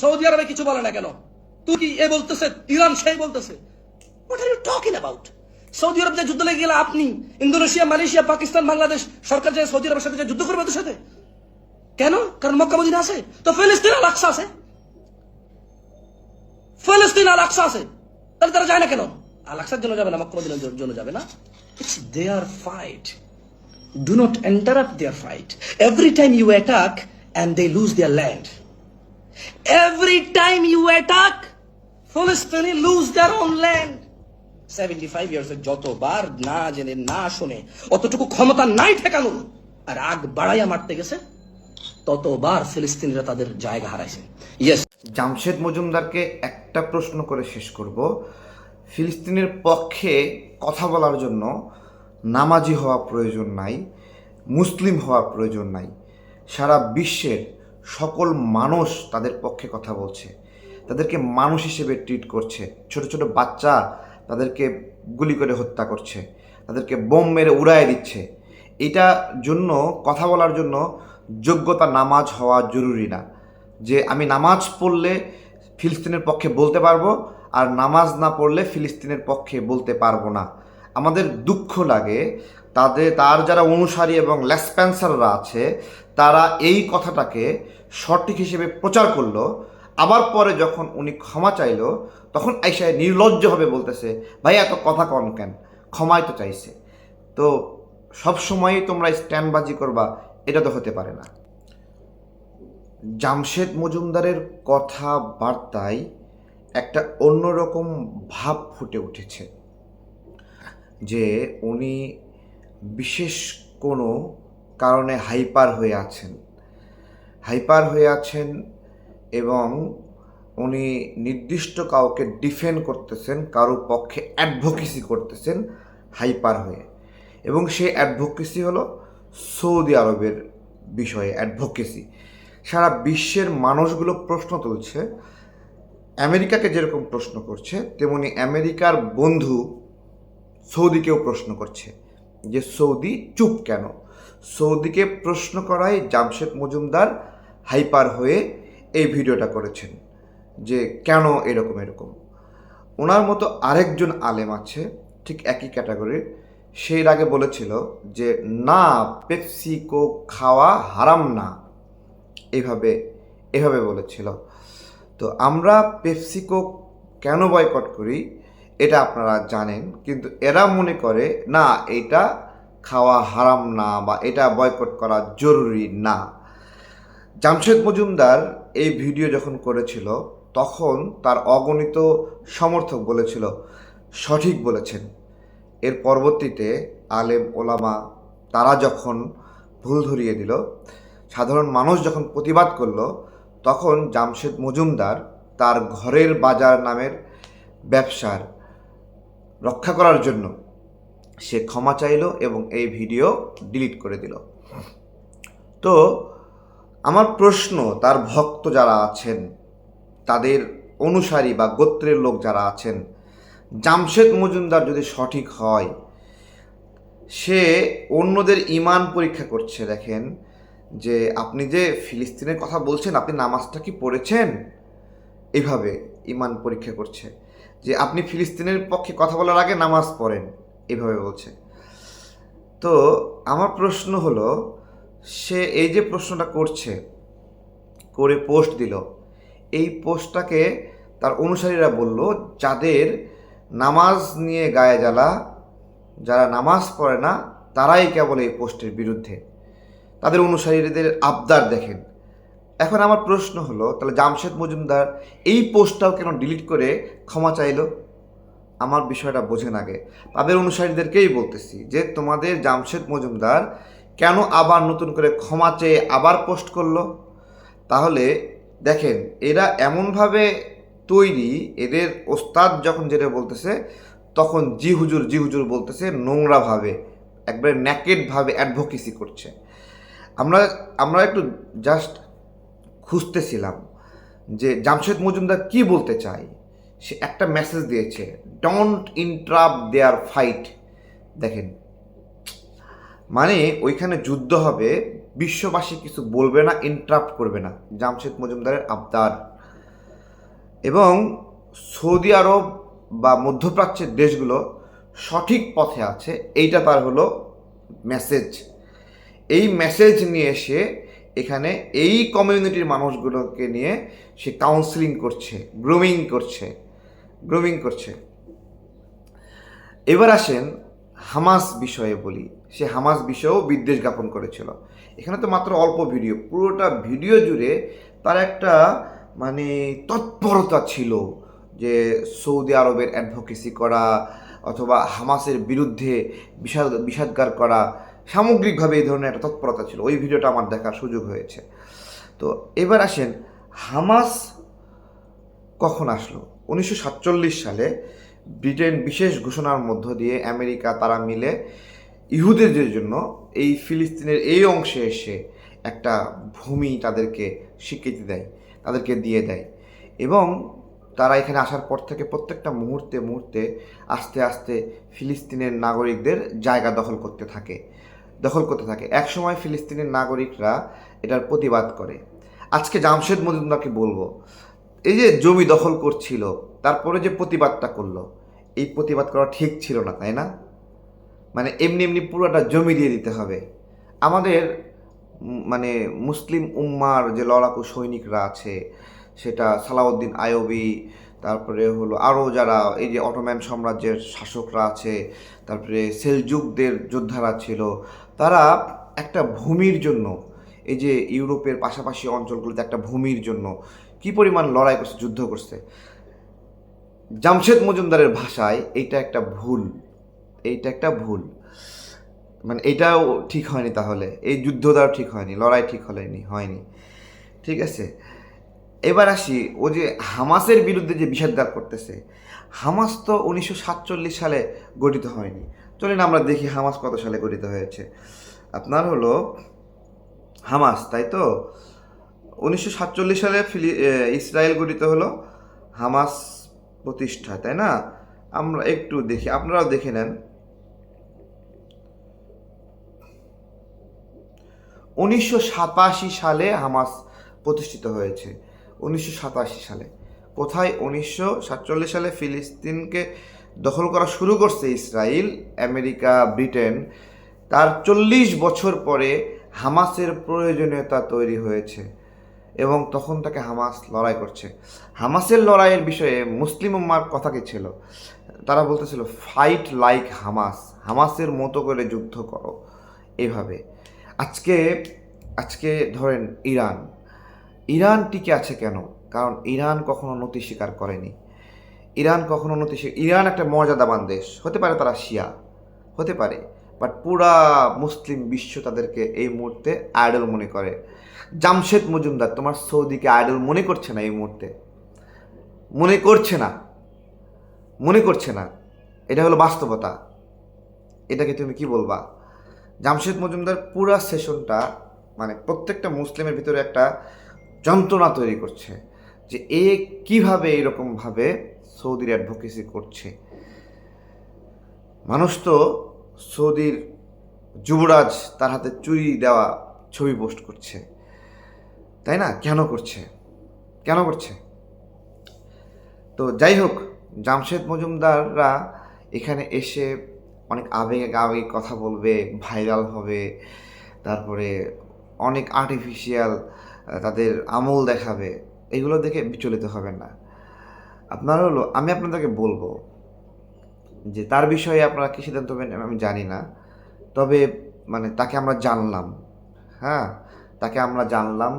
Saudi আরবে কিছু বলে না কেন? তুর্কি এ বলতেছে, ইরান সেই বলতেছে। ইউ সৌদি আরব যে যুদ্ধ লেগে গেলে, আপনি ইন্দোনেশিয়া, মালয়েশিয়া, পাকিস্তান, বাংলাদেশ সরকার যে সৌদি আরবের সাথে যে যুদ্ধ করবে ওদের সাথে? কেন? কারণ মক্কা মদিনা আছে। তো ফিলিস্তিন আল আকসা আছে। ফিলিস্তিন আল আকসা আছে। তাহলে তারা যায় না কেন? আল আকসার জন্য যাবে না, মক্কা মদিনার জন্য যাবে না। It's their fight do not interrupt their fight. Every time you attack and they lose their land. Every time you attack, Philistines lose their own land. 75 years এ যতবার না জেনে না শুনে অতটুকু ক্ষমতা নাই ঠেকানোর আর আগ বাড়াইয়া মারতে গেছে ততবার ফিলিস্তিনিরা তাদের জায়গা হারাইছে। ইয়েস জামশেদ মজুমদারকে একটা প্রশ্ন করে শেষ করব। ফিলিস্তিনের পক্ষে কথা বলার জন্য নামাজি হওয়া প্রয়োজন নাই মুসলিম হওয়া প্রয়োজন নাই। সারা বিশ্বের সকল মানুষ তাদের পক্ষে কথা বলছে। তাদেরকে মানুষ হিসেবে ট্রিট করছে। ছোট ছোট বাচ্চা তাদেরকে গুলি করে হত্যা করছে। তাদেরকে বোম মেরে উড়ায় দিচ্ছে। এটা জন্য, কথা বলার জন্য যোগ্যতা নামাজ হওয়া জরুরি না। যে আমি নামাজ পড়লে ফিলিস্তিনের পক্ষে বলতে পারব আর নামাজ না পড়লে ফিলিস্তিনের পক্ষে বলতে পারব না। আমাদের দুঃখ লাগে। তাদের, তার যারা অনুসারী এবং লেসপেন্সাররা আছে তারা এই কথাটাকে সঠিক হিসেবে প্রচার করল। আবার পরে যখন উনি ক্ষমা চাইলো, তখন আইসায় নির্লজ্জভাবে বলতেছে, ভাই, এত কথা কন কেন? ক্ষমাই তো চাইছে। তো সবসময়ই তোমরা স্ট্যান্ডবাজি করবা, এটা তো হতে পারে না। জামশেদ মজুমদারের কথাবার্তায় একটা অন্যরকম ভাব ফুটে উঠেছে যে উনি বিশেষ কোনো কারণে হাইপার হয়ে আছেন। হাইপার হয়ে আছেন এবং উনি নির্দিষ্ট কাউকে ডিফেন্ড করতেছেন, কারও পক্ষে অ্যাডভোকেসি করতেছেন হাইপার হয়ে। এবং সেই অ্যাডভোকেসি হলো সৌদি আরবের বিষয়ে অ্যাডভোকেসি। সারা বিশ্বের মানুষগুলো প্রশ্ন তুলছে, আমেরিকাকে যেরকম প্রশ্ন করছে, তেমনি আমেরিকার বন্ধু সৌদিকেও প্রশ্ন করছে যে সৌদি চুপ কেন? সৌদিকে প্রশ্ন করায় জামশেদ মজুমদার হাইপার হয়ে এই ভিডিওটা করেছেন যে কেন এরকম এরকম। ওনার মতো আরেকজন আলেম আছে, ঠিক একই ক্যাটাগরির সেই আগে বলেছিল যে, না, পেপসিকো খাওয়া হারাম না। এভাবে এভাবে বলেছিল। তো আমরা পেপসিকো কেন বয়কট করি, এটা আপনারা জানেন, কিন্তু এরা মনে করে, না, এটা খাওয়া হারাম না বা এটা বয়কট করা জরুরি না। জামশেদ মজুমদার এই ভিডিও যখন করেছিল, তখন তার অগণিত সমর্থক বলেছিল, সঠিক বলেছেন। এর পরবর্তীতে আলেম ওলামা, তারা যখন ভুল ধরিয়ে দিল, সাধারণ মানুষ যখন প্রতিবাদ করল, তখন জামশেদ মজুমদার তার ঘরের বাজার নামের ব্যবসার রক্ষা করার জন্য সে ক্ষমা চাইল এবং এই ভিডিও ডিলিট করে দিল। তো আমার প্রশ্ন, তার ভক্ত যারা আছেন, তাদের অনুসারী বা গোত্রের লোক যারা আছেন, জামশেদ মজুমদার যদি সঠিক হয়, সে অন্যদের ইমান পরীক্ষা করছে। দেখেন যে আপনি যে ফিলিস্তিনের কথা বলছেন, আপনি নামাজটা কি পড়েছেন? এভাবে ইমান পরীক্ষা করছে। যে আপনি ফিলিস্তিনের পক্ষে কথা বলার আগে নামাজ পড়েন। এইভাবে বলছে। তো আমার প্রশ্ন হলো, সে এই যে প্রশ্নটা করছে, করে পোস্ট দিল, এই পোস্টটাকে তার অনুসারীরা বলল, যাদের নামাজ নিয়ে গায়ে জ্বালা, যারা নামাজ পড়ে না, তারাই কেবল এই পোস্টের বিরুদ্ধে। তাদের অনুসারীদের আবদার দেখেন। এখন আমার প্রশ্ন হলো, তাহলে জামশেদ মজুমদার এই পোস্টটাও কেন ডিলিট করে ক্ষমা চাইলো? আমার বিষয়টা বোঝেন আগে। তাদের অনুসারীদেরকেই বলতেছি যে, তোমাদের জামশেদ মজুমদার কেন আবার নতুন করে ক্ষমা চেয়ে আবার পোস্ট করল? তাহলে দেখেন, এরা এমনভাবে তৈরি, এদের ওস্তাদ যখন যেটা বলতেছে, তখন জি হুজুর জি হুজুর বলতেছে, নোংরাভাবে, একবারে ন্যাকেডভাবে অ্যাডভোকেসি করছে। আমরা আমরা একটু জাস্ট খুঁজতেছিলাম যে, জামশেদ মজুমদার কি বলতে চায়? সে একটা মেসেজ দিয়েছে ডোন্ট ইন্টারাপ্ট দেয়ার ফাইট দেখেন মানে ওইখানে যুদ্ধ হবে, বিশ্ববাসী কিছু বলবে না ইন্টারাপ্ট করবে না, জামশেদ মজুমদারের আবদার। এবং সৌদি আরব বা মধ্যপ্রাচ্যের দেশগুলো সঠিক পথে আছে, এইটা তার হলো মেসেজ এই মেসেজ নিয়ে এসে এখানে এই কমিউনিটির মানুষগুলোকে নিয়ে সে কাউন্সিলিং করছে গ্রুমিং করছে। গ্রুমিং করছে। এবার আসেন হামাস বিষয়ে বলি। সে হামাস বিষয়েও বিদ্বেষ জ্ঞাপন করেছিল। এখানে তো মাত্র অল্প ভিডিও। পুরোটা ভিডিও জুড়ে তার একটা মানে তৎপরতা ছিল যে সৌদি আরবের অ্যাডভোকেসি করা অথবা হামাসের বিরুদ্ধে বিষাদ, বিষাদগার করা, সামগ্রিকভাবে এই ধরনের একটা তৎপরতা ছিল। ওই ভিডিওটা আমার দেখার সুযোগ হয়েছে। তো এবার আসেন হামাস কখন আসলো? উনিশশো সাতচল্লিশ সালে ব্রিটেন বিশেষ ঘোষণার মধ্য দিয়ে আমেরিকা তারা মিলে ইহুদের জন্য এই ফিলিস্তিনের এই অংশে এসে একটা ভূমি তাদেরকে স্বীকৃতি দেয়, তাদেরকে দিয়ে দেয়। এবং তারা এখানে আসার পর থেকে প্রত্যেকটা মুহূর্তে মুহূর্তে আস্তে আস্তে ফিলিস্তিনের নাগরিকদের জায়গা দখল করতে থাকে, দখল করতে থাকে। একসময় ফিলিস্তিনের নাগরিকরা এটার প্রতিবাদ করে। আজকে জামশেদ মজুমদারকে বলব এই যে জমি দখল করছিল, তারপরে যে প্রতিবাদটা করল, এই প্রতিবাদ করা ঠিক ছিল না, তাই না? মানে এমনি এমনি পুরোটা জমি দিয়ে দিতে হবে। আমাদের মানে মুসলিম উম্মার যে লড়াকু সৈনিকরা আছে, সেটা সালাউদ্দিন আয়বি তারপরে হলো আরও যারা, এই যে অটোম্যান সাম্রাজ্যের শাসকরা আছে, তারপরে সেলজুকদের যোদ্ধারা ছিল, তারা একটা ভূমির জন্য, এই যে ইউরোপের পাশাপাশি অঞ্চলগুলোতে একটা ভূমির জন্য কি পরিমাণ লড়াই করছে, যুদ্ধ করছে? জামশেদ মজুমদারের ভাষায় এইটা একটা ভুল, এইটা একটা ভুল। মানে এটাও ঠিক হয়নি তাহলে, এই যুদ্ধটাও ঠিক হয়নি, লড়াই ঠিক হয়নি হয়নি। ঠিক আছে? এবার আসি, ও যে হামাসের বিরুদ্ধে যে বিষাদগার করতেছে, হামাস তো উনিশশো সাতচল্লিশ সালে গঠিত হয়নি। চলেন আমরা দেখি হামাস কত সালে গঠিত হয়েছে। আপনার হলো হামাস, তাই তো? উনিশশো সাতচল্লিশ সালে ফিলি ইসরায়েল গঠিত হলো হামাস প্রতিষ্ঠা, তাই না? আমরা একটু দেখি, আপনারাও দেখে নেন। উনিশশো সাতাশি সালে হামাস প্রতিষ্ঠিত হয়েছে। উনিশশো সাতাশি সালে। কোথায়? উনিশশো সাতচল্লিশ সালে ফিলিস্তিনকে দখল করা শুরু করছে ইসরায়েল, আমেরিকা, ব্রিটেন। তার চল্লিশ বছর পরে হামাসের প্রয়োজনীয়তা তৈরি হয়েছে। এবং তখন তাকে হামাস লড়াই করছে। হামাসের লড়াইয়ের বিষয়ে মুসলিম উম্মার কথা কি ছিল? তারা বলতেছিল ফাইট লাইক হামাস হামাসের মতো করে যুদ্ধ করো। এভাবে। আজকে আজকে ধরেন ইরান। ইরান টিকে আছে কেন? কারণ ইরান কখনো নতি স্বীকার করেনি। ইরান কখনো নতি ইরান একটা মর্যাদাবান দেশ। হতে পারে তারা শিয়া। হতে পারে। বাট পুরা মুসলিম বিশ্ব তাদেরকে এই মুহূর্তে আইডল মনে করে। জামশেদ মজুমদার, তোমার সৌদিকে আইডল মনে করছে না এই মুহূর্তে? মনে করছে না। মনে করছে না। এটা হলো বাস্তবতা। এটাকে তুমি কি বলবা? জামশেদ মজুমদার পুরা সেশনটা মানে প্রত্যেকটা মুসলিমের ভিতরে একটা যন্ত্রণা তৈরি করছে যে এ কীভাবে এরকমভাবে সৌদির অ্যাডভোকেসি করছে। মানুষ তো সৌদির যুবরাজ তার হাতে চুরি দেওয়া ছবি পোস্ট করছে। তাই না? কেন করছে? কেন করছে? তো যাই হোক, জামশেদ মজুমদাররা এখানে এসে অনেক আবেগে আবেগে কথা বলবে ভাইরাল হবে, তারপরে অনেক আর্টিফিশিয়াল তাদের আমল দেখাবে, এগুলো দেখে বিচলিত হবেন না। আপনার হলো, আমি আপনাদেরকে বলব যে তার বিষয়ে আপনারা কী সিদ্ধান্ত নেবেন আমি জানি না, তবে মানে তাকে আমরা জানলাম হ্যাঁ? তাকে আমরা জানলাম